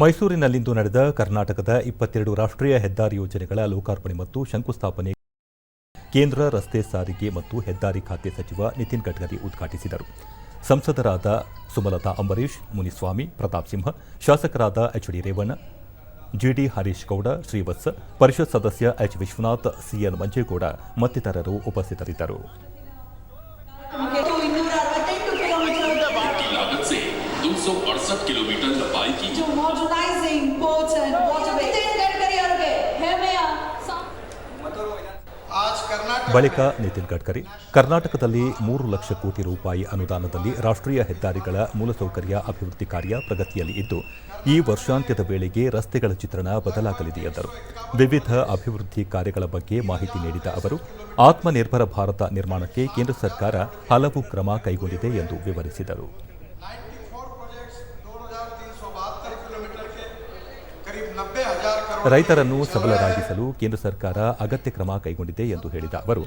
ಮೈಸೂರಿನಲ್ಲಿಂದು ನಡೆದ ಕರ್ನಾಟಕದ ಇಪ್ಪತ್ತೆರಡು ರಾಷ್ಟ್ರೀಯ ಹೆದ್ದಾರಿ ಯೋಜನೆಗಳ ಲೋಕಾರ್ಪಣೆ ಮತ್ತು ಶಂಕುಸ್ಥಾಪನೆ ಕೇಂದ್ರ ರಸ್ತೆ ಸಾರಿಗೆ ಮತ್ತು ಹೆದ್ದಾರಿ ಖಾತೆ ಸಚಿವ ನಿತಿನ್ ಗಡ್ಕರಿ ಉದ್ಘಾಟಿಸಿದರು. ಸಂಸದರಾದ ಸುಮಲತಾ ಅಂಬರೀಶ್ ಮುನಿಸ್ವಾಮಿ, ಪ್ರತಾಪ್ ಸಿಂಹ, ಶಾಸಕರಾದ H D Revanna GD Harish Gowda, Srivatsa, ಪರಿಷತ್ ಸದಸ್ಯ ಎಚ್ ವಿಶ್ವನಾಥ್ ಸಿಎನ್ ಮಂಜೇಗೌಡ ಮತ್ತಿತರರು ಉಪಸ್ಥಿತರಿದ್ದರು. 268 किलोमीटर लंबाई की to modernize the ಬಳಿಕ ನಿತಿನ್ ಗಡ್ಕರಿ ಕರ್ನಾಟಕದಲ್ಲಿ ಮೂರು ಲಕ್ಷ ಕೋಟಿ ರೂಪಾಯಿ ಅನುದಾನದಲ್ಲಿ ರಾಷ್ಟ್ರೀಯ ಹೆದ್ದಾರಿಗಳ ಮೂಲಸೌಕರ್ಯ ಅಭಿವೃದ್ಧಿ ಕಾರ್ಯ ಪ್ರಗತಿಯಲ್ಲಿ ಇದ್ದು ಈ ವರ್ಷಾಂತ್ಯದ ವೇಳೆಗೆ ರಸ್ತೆಗಳ ಚಿತ್ರಣ ಬದಲಾಗಲಿದೆ ಎಂದರು. ವಿವಿಧ ಅಭಿವೃದ್ಧಿ ಕಾರ್ಯಗಳ ಬಗ್ಗೆ ಮಾಹಿತಿ ನೀಡಿದ ಅವರು ಆತ್ಮನಿರ್ಭರ ಭಾರತ ನಿರ್ಮಾಣಕ್ಕೆ ಕೇಂದ್ರ ಸರ್ಕಾರ ಹಲವು ಕ್ರಮ ಕೈಗೊಂಡಿದೆ ಎಂದು ವಿವರಿಸಿದರು. ರೈತರನ್ನು ಸಬಲರಾಗಿಸಲು ಕೇಂದ್ರ ಸರ್ಕಾರ ಅಗತ್ಯ ಕ್ರಮ ಕೈಗೊಂಡಿದೆ ಎಂದು ಹೇಳಿದ ಅವರು,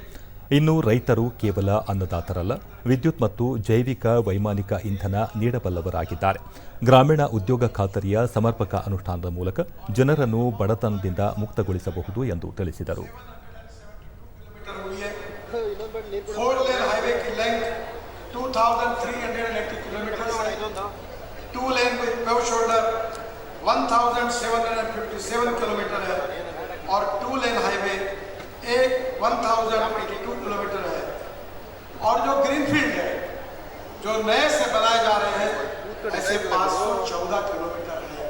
ಇನ್ನು ರೈತರು ಕೇವಲ ಅನ್ನದಾತರಲ್ಲ, ವಿದ್ಯುತ್ ಮತ್ತು ಜೈವಿಕ ವೈಮಾನಿಕ ಇಂಧನ ನೀಡಬಲ್ಲವರಾಗಿದ್ದಾರೆ. ಗ್ರಾಮೀಣ ಉದ್ಯೋಗ ಖಾತರಿಯ ಸಮರ್ಪಕ ಅನುಷ್ಠಾನದ ಮೂಲಕ ಜನರನ್ನು ಬಡತನದಿಂದ ಮುಕ್ತಗೊಳಿಸಬಹುದು ಎಂದು ತಿಳಿಸಿದರು. किलोमीटर हुई है फोर लेन हाईवे की लेंथ 2380 किलोमीटर है two lane with pave shoulder 1757 kilometre है और टू लेन हाईवे एक 1082 किलोमीटर है और जो ग्रीनफील्ड है जो नए से बनाए जा रहे हैं ऐसे 514 किलोमीटर है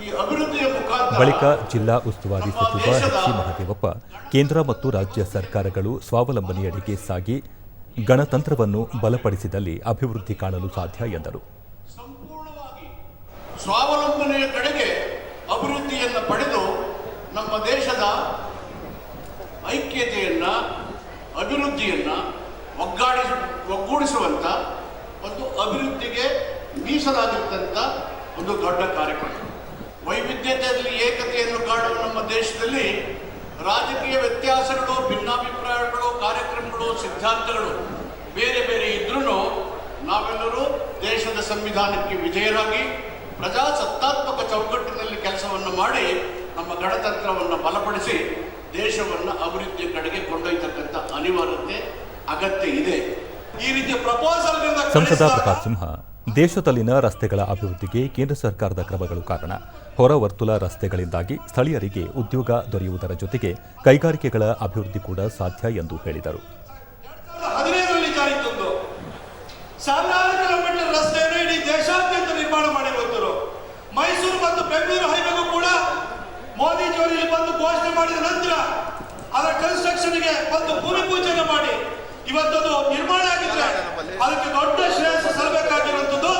ಈ ಅಭಿವೃದ್ಧಿಯ ಮುಖಾಂತರ ಬಳಿಕ ಜಿಲ್ಲಾ ಉಸ್ತುವಾರಿ ಸಚಿವ ಎಚ್ ಸಿ ಮಹದೇವಪ್ಪ ಕೇಂದ್ರ ಮತ್ತು ರಾಜ್ಯ ಸರ್ಕಾರಗಳು ಸ್ವಾವಲಂಬನೆಯಡೆಗೆ ಸಾಗಿ ಗಣತಂತ್ರವನ್ನು ಬಲಪಡಿಸಿದಲ್ಲಿ ಅಭಿವೃದ್ಧಿ ಕಾಣಲು ಸಾಧ್ಯ ಎಂದರು ಸಂಪೂರ್ಣವಾಗಿ ಸ್ವಾವಲಂಬನೆಯ ಕಡೆಗೆ ಅಭಿವೃದ್ಧಿಯನ್ನು ಪಡೆದು ನಮ್ಮ ದೇಶದ ಐಕ್ಯತೆಯನ್ನು, ಅಭಿವೃದ್ಧಿಯನ್ನು ಒಗ್ಗಾಡಿಸ ಒಗ್ಗೂಡಿಸುವಂಥ ಒಂದು ಅಭಿವೃದ್ಧಿಗೆ ಮೀಸಲಾಗಿರ್ತಂಥ ಒಂದು ದೊಡ್ಡ ಕಾರ್ಯಕ್ರಮ. ವೈವಿಧ್ಯತೆಯಲ್ಲಿ ಏಕತೆಯನ್ನು ಕಾಣುವ ನಮ್ಮ ದೇಶದಲ್ಲಿ ರಾಜಕೀಯ ವ್ಯತ್ಯಾಸಗಳು, ಭಿನ್ನಾಭಿಪ್ರಾಯಗಳು, ಕಾರ್ಯಕ್ರಮಗಳು, ಸಿದ್ಧಾಂತಗಳು ಬೇರೆ ಬೇರೆ ಇದ್ರೂ ನಾವೆಲ್ಲರೂ ದೇಶದ ಸಂವಿಧಾನಕ್ಕೆ ವಿಧೇಯರಾಗಿ ಪ್ರಜಾಸತ್ತಾತ್ಮಕ ಚೌಕಟ್ಟಿನಲ್ಲಿ ಕೆಲಸವನ್ನು ಮಾಡಿ ನಮ್ಮ ಗಣತಂತ್ರವನ್ನು ಬಲಪಡಿಸಿ ದೇಶವನ್ನು ಅಭಿವೃದ್ಧಿಯ ಕಡೆಗೆ ಕೊಂಡೊಯ್ತಕ್ಕಂಥ ಅನಿವಾರ್ಯತೆ, ಅಗತ್ಯ ಇದೆ. ಈ ರೀತಿಯ ಪ್ರಪೋಸಲ್ ಸಂಸದ ಪ್ರತಾಪ್ ಸಿಂಹ, ದೇಶದಲ್ಲಿನ ರಸ್ತೆಗಳ ಅಭಿವೃದ್ಧಿಗೆ ಕೇಂದ್ರ ಸರ್ಕಾರದ ಕ್ರಮಗಳು ಕಾರಣ. ಹೊರ ವರ್ತುಲ ರಸ್ತೆಗಳಿಂದಾಗಿ ಸ್ಥಳೀಯರಿಗೆ ಉದ್ಯೋಗ ದೊರೆಯುವುದರ ಜೊತೆಗೆ ಕೈಗಾರಿಕೆಗಳ ಅಭಿವೃದ್ಧಿ ಕೂಡ ಸಾಧ್ಯ ಎಂದು ಹೇಳಿದರು. ಬೆಂಗಳೂರು ಹೈವೇಗೂ ಕೂಡ ಮೋದಿಜಿಯವರು ಇಲ್ಲಿ ಬಂದು ಘೋಷಣೆ ಮಾಡಿದ ನಂತರ ಅದರ ಕನ್ಸ್ಟ್ರಕ್ಷನ್ಗೆ ಬಂದು ಭೂಮಿ ಪೂಜೆಯನ್ನು ಮಾಡಿ. ಇವತ್ತದು ನಿರ್ಮಾಣ ಆಗಿದ್ರೆ ಅದಕ್ಕೆ ದೊಡ್ಡ ಶ್ರೇಯಸ್ಸು ಸಲ್ಲಬೇಕಾಗಿರುವಂಥದ್ದು